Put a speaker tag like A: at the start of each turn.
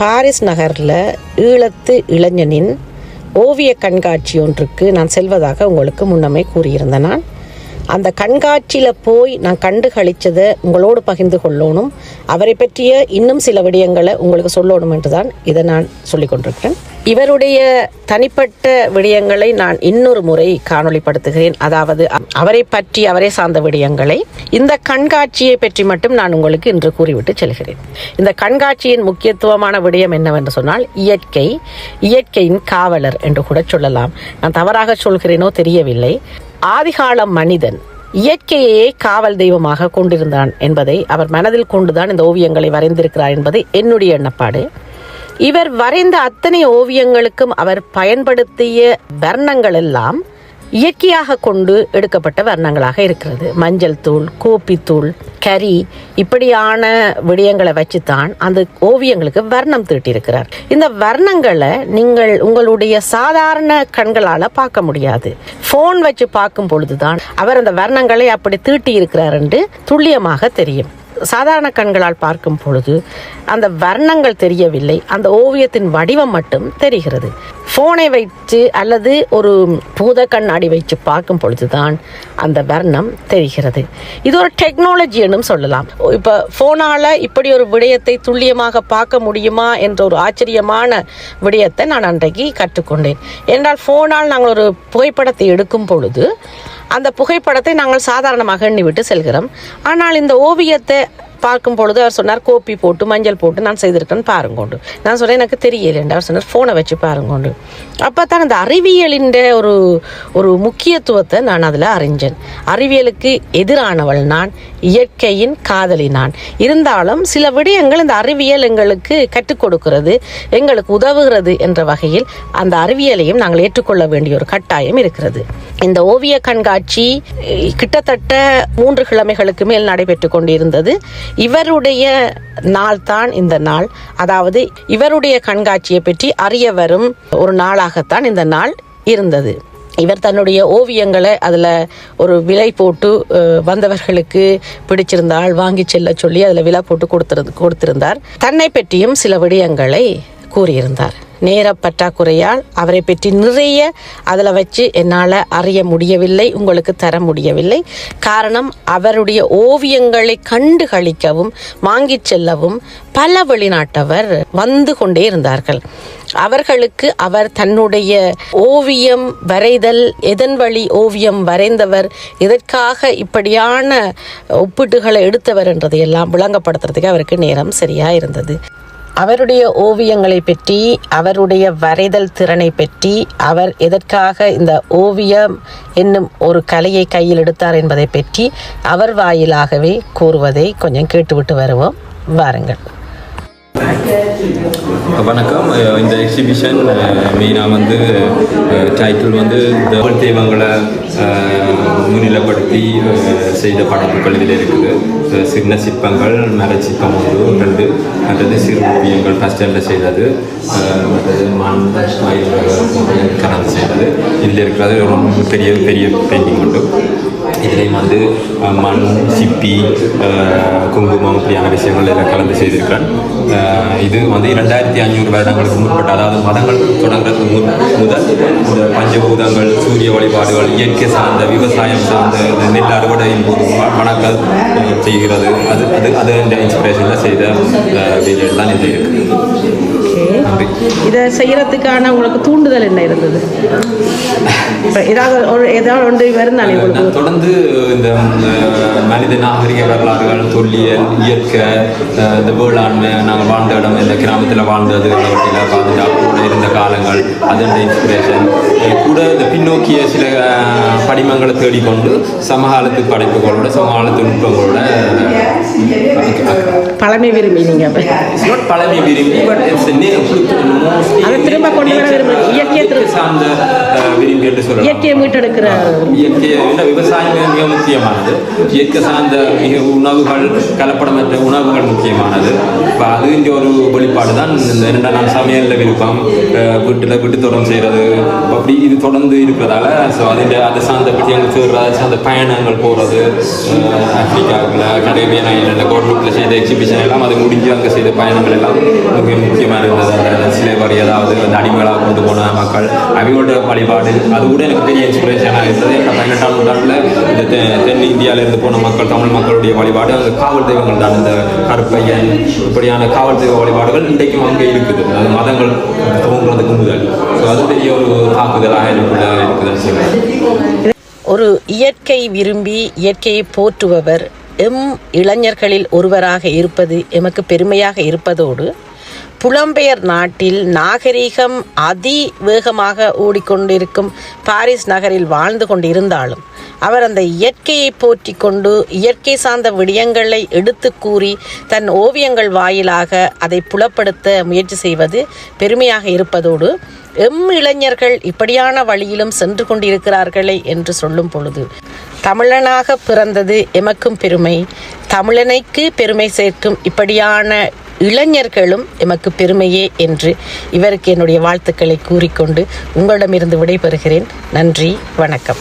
A: Paris நகரில் ஈழத்து இளைஞனின் ஓவிய கண்காட்சி ஒன்றுக்கு நான் செல்வதாக உங்களுக்கு முன்னமே கூறியிருந்தேன் நான் அந்த கண்காட்சியில் போய் நான் கண்டு கழிச்சதை உங்களோடு பகிர்ந்து கொள்ளணும். அவரை பற்றிய இன்னும் சில விடயங்களை உங்களுக்கு சொல்லணும் என்று தான் இதை நான் சொல்லிக் கொண்டிருக்கிறேன். இவருடைய தனிப்பட்ட விடயங்களை நான் இன்னொரு முறை காணொளிப்படுத்துகிறேன். அதாவது அவரை பற்றி அவரை சார்ந்த விடயங்களை. இந்த கண்காட்சியை பற்றி மட்டும் நான் உங்களுக்கு இன்று கூறிவிட்டு செல்கிறேன். இந்த கண்காட்சியின் முக்கியத்துவமான விடயம் என்னவென்று சொன்னால் இயற்கை இயற்கையின் காவலர் என்று கூட சொல்லலாம். நான் தவறாக சொல்கிறேனோ தெரியவில்லை. ஆதிகால மனிதன் இயற்கையே காவல் தெய்வமாக கொண்டிருந்தான் என்பதை அவர் மனதில் கொண்டுதான் இந்த ஓவியங்களை வரைந்திருக்கிறார் என்பது என்னுடைய எண்ணப்பாடு. இவர் வரைந்த அத்தனை ஓவியங்களுக்கும் அவர் பயன்படுத்திய வர்ணங்கள் எல்லாம் இயற்கையாக கொண்டு எடுக்கப்பட்ட வர்ணங்களாக இருக்கிறது. மஞ்சள் தூள் கோப்பித்தூள் கரி இப்படியான விடயங்களை வச்சுத்தான் அந்த ஓவியங்களுக்கு வர்ணம் தீட்டியிருக்கிறார். இந்த வர்ணங்களை நீங்கள் உங்களுடைய சாதாரண கண்களால் பார்க்க முடியாது. ஃபோன் வச்சு பார்க்கும் பொழுதுதான் அவர் அந்த வர்ணங்களை அப்படி தீட்டி இருக்கிறார் என்று துல்லியமாக தெரியும். சாதாரண கண்களால் பார்க்கும் பொழுது அந்த வர்ணங்கள் தெரியவில்லை. அந்த ஓவியத்தின் வடிவம் மட்டும் தெரிகிறது. ஃபோனை வைத்து அல்லது ஒரு பூத கண்ணாடி வைத்து பார்க்கும் பொழுதுதான் அந்த வர்ணம் தெரிகிறது. இது ஒரு டெக்னாலஜி என்றும் சொல்லலாம். இப்போ ஃபோனால் இப்படி ஒரு விடயத்தை துல்லியமாக பார்க்க முடியுமா என்ற ஒரு ஆச்சரியமான விடயத்தை நான் அன்றைக்கு கற்றுக்கொண்டேன். என்றால் ஃபோனால் நாங்கள் ஒரு புகைப்படத்தை எடுக்கும் பொழுது அந்த புகைப்படத்தை நாங்கள் சாதாரணமாக எண்ணிவிட்டு செல்கிறோம். ஆனால் இந்த ஓவியத்தை பார்க்கும் பொழுது அவர் சொன்னார் கோப்பி போட்டு மஞ்சள் போட்டு நான் செய்திருக்கேன்னு பாருங்கொண்டு. நான் சொன்னேன் எனக்கு தெரியல அவர் சொன்னார் ஃபோனை வச்சு பாருங்கொண்டு. அப்போ தான் அந்த அறிவியலின் ஒரு ஒரு முக்கியத்துவத்தை நான் அதில் அறிஞ்சேன். அறிவியலுக்கு எதிரானவள் நான் இயற்கையின் காதலி நான். இருந்தாலும் சில விடயங்கள் இந்த அறிவியல் எங்களுக்கு கற்றுக் கொடுக்கிறது எங்களுக்கு உதவுகிறது என்ற வகையில் அந்த அறிவியலையும் நாங்கள் ஏற்றுக்கொள்ள வேண்டிய ஒரு கட்டாயம் இருக்கிறது. இந்த ஓவிய கண்காட்சி கிட்டத்தட்ட மூன்று கிழமைகளுக்கு மேல் நடைபெற்று கொண்டிருந்தது. இவருடைய நாள் தான் இந்த நாள். அதாவது இவருடைய கண்காட்சியை பற்றி அறிய வரும் ஒரு நாளாகத்தான் இந்த நாள் இருந்தது. இவர் தன்னுடைய ஓவியங்களை அதில் ஒரு விலை போட்டு வந்தவர்களுக்கு பிடிச்சிருந்தால் வாங்கி செல்ல சொல்லி அதில் விலை போட்டு கொடுத்திரு கொடுத்திருந்தார். தன்னை பற்றியும் சில விடயங்களை கூறியிருந்தார். நேர பற்றாக்குறையால் அவரை பற்றி நிறைய அதில் வச்சு என்னால் அறிய முடியவில்லை உங்களுக்கு தர முடியவில்லை. காரணம் அவருடைய ஓவியங்களை கண்டு கழிக்கவும் வாங்கிச் செல்லவும் பல வெளிநாட்டவர் வந்து கொண்டே இருந்தார்கள். அவர்களுக்கு அவர் தன்னுடைய ஓவியம் வரைதல் எதன் வழி ஓவியம் வரைந்தவர் இதற்காக இப்படியான ஒப்பீட்டுகளை எடுத்தவர் என்றதையெல்லாம் விளங்கப்படுத்துறதுக்கு அவருக்கு நேரம் சரியா இருந்தது. அவருடைய ஓவியங்களை பற்றி அவருடைய வரைதல் திறனை பற்றி அவர் எதற்காக இந்த ஓவியம் என்னும் ஒரு கலையை கையில் எடுத்தார் என்பதை பற்றி அவர் வாயிலாகவே கூறுவதை கொஞ்சம் கேட்டுவிட்டு வருவோம். வாருங்கள்.
B: வணக்கம். இந்த எக்ஸிபிஷன் மெயினாக வந்து டைட்டில் வந்து தேவங்களை முன்னிலைப்படுத்தி செய்த படைப்புகள் இதில் இருக்குது. சின்ன சிற்பங்கள் மர சிற்பம் ஒன்று ரெண்டு. மற்றது சிறு ஓவியங்கள் ஃபஸ்ட்டில் செய்தது. அஹ், மற்றது மண் கலந்து செய்தது. இதில் இருக்கிறது ரொம்ப பெரிய பெரிய பெயிண்டிங் உண்டு. இதுலேயும் வந்து மண் சிப்பி குங்குமம் இப்படியான விஷயங்கள் எல்லாம் கலந்து செய்திருக்கிறேன் இது வந்து இரண்டாயிரத்தி ஐநூறு வருடங்களுக்கு முற்பட்ட அதாவது மதங்கள் தொடங்குறதுக்கு முன் முதல் இந்த பஞ்சபூதங்கள் சூரிய வழிபாடுகள் இயற்கை சார்ந்த விவசாயம் சார்ந்த நெல் அறுவடையின் போது வணக்கல் செய்கிறது. அது அது அது இந்த இன்ஸ்பிரேஷனில் செய்த வீடியோ தான் இது இருக்குது
A: இதை செய்யறதுக்கான உங்களுக்கு தூண்டுதல் என்ன இருந்தது? ஏதாவது ஒரு ஏதாவது ஒன்று வருந்தானே
B: தொடர்ந்து இந்த மனித நாகரிக வரலாறுகள் தொல்லியல் இயற்கை இந்த வேளாண்மை நாங்கள் வாழ்ந்த இடம் இந்த கிராமத்தில் வாழ்ந்தது அவற்றில் பாதுகாப்போடு இருந்த காலங்கள் அதோட இன்ஸ்பிரேஷன் கூட இந்த பின்னோக்கிய சில படிமங்களை தேடிக்கொண்டு சமகாலத்து படைப்புகளோட சமகாலத்து நுட்பங்களோட
A: பழமை விரும்பி நீங்க
B: பழமை விரும்பி பட் இட்ஸ்
A: திரும்ப கொண்டு வர விரும்புறீங்க. இயற்கையை திரும்ப-
B: சார்ந்த விரும்பி என்று சொல்லலாம்.
A: இயற்கையை மீட்டெடுக்கிற
B: இயற்கை விவசாயம் மிக மிக முக்கியமானது. இயற்கை சார்ந்த உணவுகள் கலப்படமற்ற உணவுகள் முக்கியமானது. இப்போ அது இங்கே ஒரு வெளிப்பாடு தான். இந்த இரண்டாம் நாள் சமையலில் விருப்பம். வீட்டில் வீட்டு தோட்டம் செய்கிறது அப்படி இது தொடர்ந்து இருக்கிறதால ஸோ அதில் அதை சார்ந்த பற்றி தேடுறது அதை சார்ந்த பயணங்கள் போகிறது ஆப்பிரிக்காவில் கரேபியன் ஐலண்டில் கவர்மெண்ட்டில் செய்த எக்ஸிபிஷன் எல்லாம் அது முடிஞ்சு அங்கே செய்த பயணங்கள் எல்லாம் மிக முக்கியமாக இருந்தது. அதாவது அந்த அடிமைகளாக கொண்டு போன மக்கள் அவங்களோட வழிபாடு. அது கூட எனக்கு பெரிய இன்ஸ்பிரேஷனாக இருந்தது பதினெட்டாம் நூற்றாண்டில் இந்த தெ- தென் இந்தியாவிலேருந்து போன மக்கள் தமிழ் மக்களுடைய வழிபாடு அந்த காவல் தெய்வங்கள் தான். இந்த கருப்பையன் இப்படியான காவல் தெய்வ வழிபாடுகள் இன்றைக்கும் அங்கே இருக்குது. அது மதங்கள் தோன்றதுக்கு முதல். ஸோ அது பெரிய ஒரு தாக்குதலாக எனக்குள்ள இருக்குதுன்னு சொல்லுவேன்
A: ஒரு இயற்கை விரும்பி இயற்கையை போற்றுபவர் எம் இளைஞர்களில் ஒருவராக இருப்பது எமக்கு பெருமையாக இருப்பதோடு புலம்பெயர் நாட்டில் நாகரிகம் அதிவேகமாக ஓடிக்கொண்டிருக்கும் பாரிஸ் நகரில் வாழ்ந்து கொண்டிருந்தாலும் அவர் அந்த இயற்கையை போற்றி கொண்டு இயற்கை சார்ந்த விடயங்களை எடுத்து கூறி தன் ஓவியங்கள் வாயிலாக அதை புலப்படுத்த முயற்சி செய்வது பெருமையாக இருப்பதோடு எம் இளைஞர்கள் இப்படியான வழியிலும் சென்று கொண்டிருக்கிறார்களே என்று சொல்லும் பொழுது தமிழனாக பிறந்தது எமக்கும் பெருமை தமிழனைக்கு பெருமை சேர்க்கும் இப்படியான இளைஞர்களும் எமக்கு பெருமையே என்று இவருக்கு என்னுடைய வாழ்த்துக்களை கூறிக்கொண்டு உங்களிடமிருந்து விடைபெறுகிறேன். நன்றி வணக்கம்.